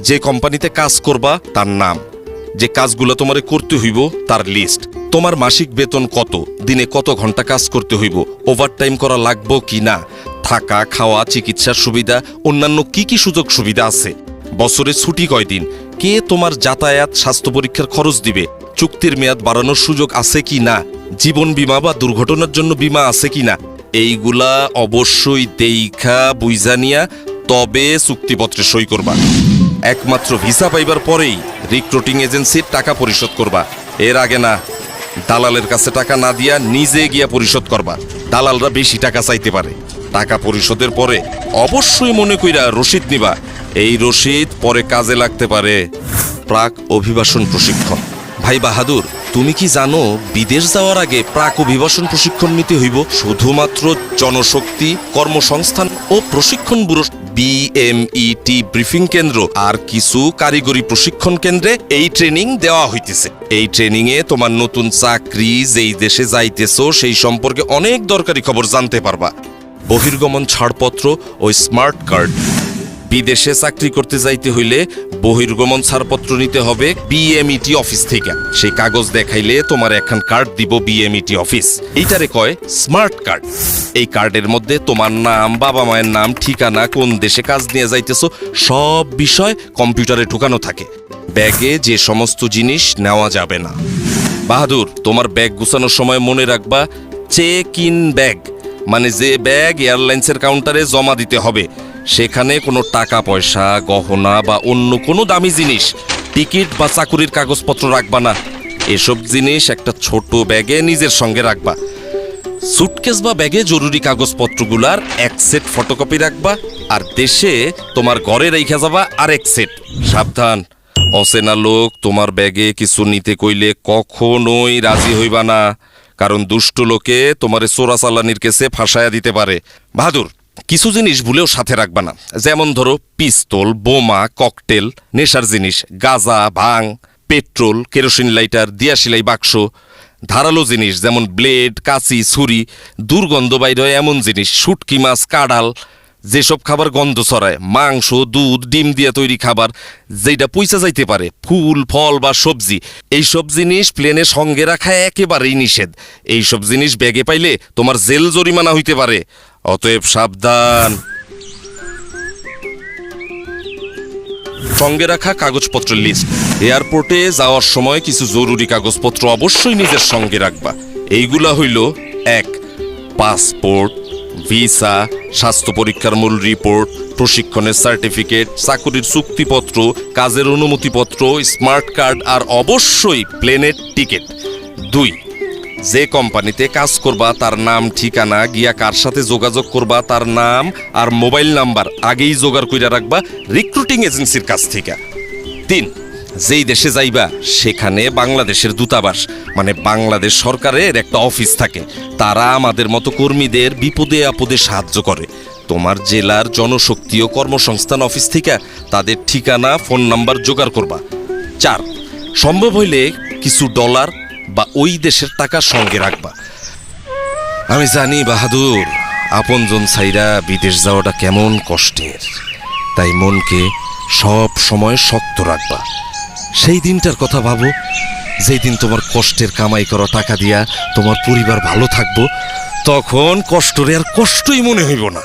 যে কোম্পানিতে কাজ করবা, তার নাম। যে কাজগুলো তোমারে করতে হইব, তার লিস্ট তোমার মাসিক বেতন কত? দিনে কত ঘণ্টা কাজ করতে হইব? ওভারটাইম করা লাগবো কি না? থাকা, খাওয়া, চিকিৎসার সুবিধা, অন্যান্য কি কি সুযোগ সুবিধা আছে? বছরে ছুটি কয়দিন? কে তোমার যাতায়াত, স্বাস্থ্য পরীক্ষার খরচ দিবে? চুক্তির মেয়াদ বাড়ানোর সুযোগ আছে কি না? জীবন বীমা বা দুর্ঘটনার জন্য বীমা আছে কি না? এইগুলা অবশ্যই দেইখা বুইজানিয়া তবে চুক্তিপত্রে সই করবা। একমাত্র ভিসা পাইবার পরেই রিক্রুটিং এজেন্সির টাকা পরিশোধ করবা। এর আগে না, দালালের কাছে টাকা না দিয়া নিজে গিয়া পরিশোধ করবা। দালালরা বেশি টাকা চাইতে পারে। টাকা পরিশোধের পরে অবশ্যই মনে কইরা রসিদ নিবা। এই রসিদ পরে কাজে লাগতে পারে প্রাক অভিবাসন প্রশিক্ষণ। ভাই বাহাদুর, তুমি কি জানো, বিদেশ যাওয়ার আগে প্রাক অভিবাসন প্রশিক্ষণ নিতে হইব? শুধুমাত্র জনশক্তি, কর্মসংস্থান ও প্রশিক্ষণ ব্যুরো বিএমইটি ব্রিফিং কেন্দ্র আর কিছু কারিগরি প্রশিক্ষণ কেন্দ্রে এই ট্রেনিং দেওয়া হইতেছে। এই ট্রেনিং এ তোমার নতুন চাকরি, যেই দেশে যাইতেছো, সেই সম্পর্কে অনেক দরকারি খবর জানতে পারবা। বহির্গমন ছাড়পত্র ও স্মার্ট কার্ড বিদেশে চাকরি করতে যাইতে হইলে বহির্গমন ছাড়পত্র নিতে হবে বিএমইটি অফিস থেকে। সেই কাগজ দেখাইলে তোমার এখন কার্ড দিব বিএমইটি অফিস। এইটারে কয় স্মার্ট কার্ড এই কার্ডের মধ্যে তোমার নাম, বাবা মায়ের নাম, ঠিকানা, কোন দেশে কাজ নিয়ে যাইতেছো, সব বিষয় কম্পিউটারে ঢুকানো থাকে। ব্যাগে যে সমস্ত জিনিস নেওয়া যাবে না। বাহাদুর, তোমার ব্যাগ গুছানোর সময় মনে রাখবা চেক ইন ব্যাগ মানে যে ব্যাগ এয়ারলাইন্সের কাউন্টারে জমা দিতে হবে। সেখানে কোনো টাকা পয়সা গহনা বা অন্য কোনো দামি জিনিস, টিকিট বা চাকুরির কাগজপত্র রাখবা না। এসব জিনিস একটা ছোট ব্যাগে নিজের সঙ্গে রাখবা। সুটকেস বা ব্যাগে জরুরি কাগজপত্রগুলার এক সেট ফটোকপি রাখবা আর দেশে তোমার ঘরে রেখে যাবা আর এক সেট। সাবধান। অচেনা লোক তোমার ব্যাগে কিছু নিতে কইলে কখনোই রাজি হইবা না। কারণ দুষ্ট লোকে তোমারে চোরাচালানির কেসে ফাঁসায়া দিতে পারে। বাহাদুর! কিছু জিনিস ভুলেও সাথে রাখবা না। যেমন ধরো, পিস্তল, বোমা, ককটেল, নেশার জিনিস, গাজা, ভাং, পেট্রোল, কেরোসিন লাইটার দিয়াশিলাই বাক্স, ধারালো জিনিস যেমন ব্লেড, কাঁচি, ছুরি, দুর্গন্ধ বাইর হয় এমন জিনিস, শুটকি মাছ, কাডাল, যেসব খাবার গন্ধ ছড়ায়, মাংস, দুধ, ডিম দিয়ে তৈরি খাবার যেটা পয়সা যাইতে পারে, ফুল, ফল বা সবজি, এইসব জিনিস প্লেনে সঙ্গে রাখা একেবারেই নিষেধ। এইসব জিনিস ব্যাগে পাইলে তোমার জেল জরিমানা হইতে পারে। অতএব সাবধান। সঙ্গে রাখা কাগজপত্রের লিস্ট এয়ারপোর্টে যাওয়ার সময় কিছু জরুরি কাগজপত্র অবশ্যই নিজের সঙ্গে রাখবা। এইগুলা হইল, এক পাসপোর্ট ভিসা স্বাস্থ্য পরীক্ষার মূল রিপোর্ট প্রশিক্ষণের সার্টিফিকেট চাকুরির চুক্তিপত্র, কাজের অনুমতিপত্র স্মার্ট কার্ড আর অবশ্যই প্লেনের টিকিট দুই যে কোম্পানিতে কাজ করবা, তার নাম, ঠিকানা, গিয়া কার সাথে যোগাযোগ করবা, তার নাম আর মোবাইল নাম্বার আগেই জোগাড় কইরা রাখবা রিক্রুটিং এজেন্সির কাছ থেকে। তিন, যেই দেশে যাইবা, সেখানে বাংলাদেশের দূতাবাস মানে বাংলাদেশ সরকারের একটা অফিস থাকে। তারা আমাদের মতো কর্মীদের বিপদে আপদে সাহায্য করে। তোমার জেলার জনশক্তি ও কর্মসংস্থান অফিস থেকে তাদের ঠিকানা, ফোন নাম্বার জোগাড় করবা। চার, সম্ভব হইলে কিছু ডলার বা ওই দেশের টাকা সঙ্গে রাখবা। আমি জানি, বাহাদুর, আপনজন সাইরা বিদেশ যাওয়াটা কেমন কষ্টের। তাই মনকে সব সময় শক্ত রাখবা। সেই দিনটার কথা ভাবো, যেই দিন তোমার কষ্টের কামাই করা টাকা দিয়া তোমার পরিবার ভালো থাকব, তখন কষ্টরে আর কষ্টই মনে হইব না।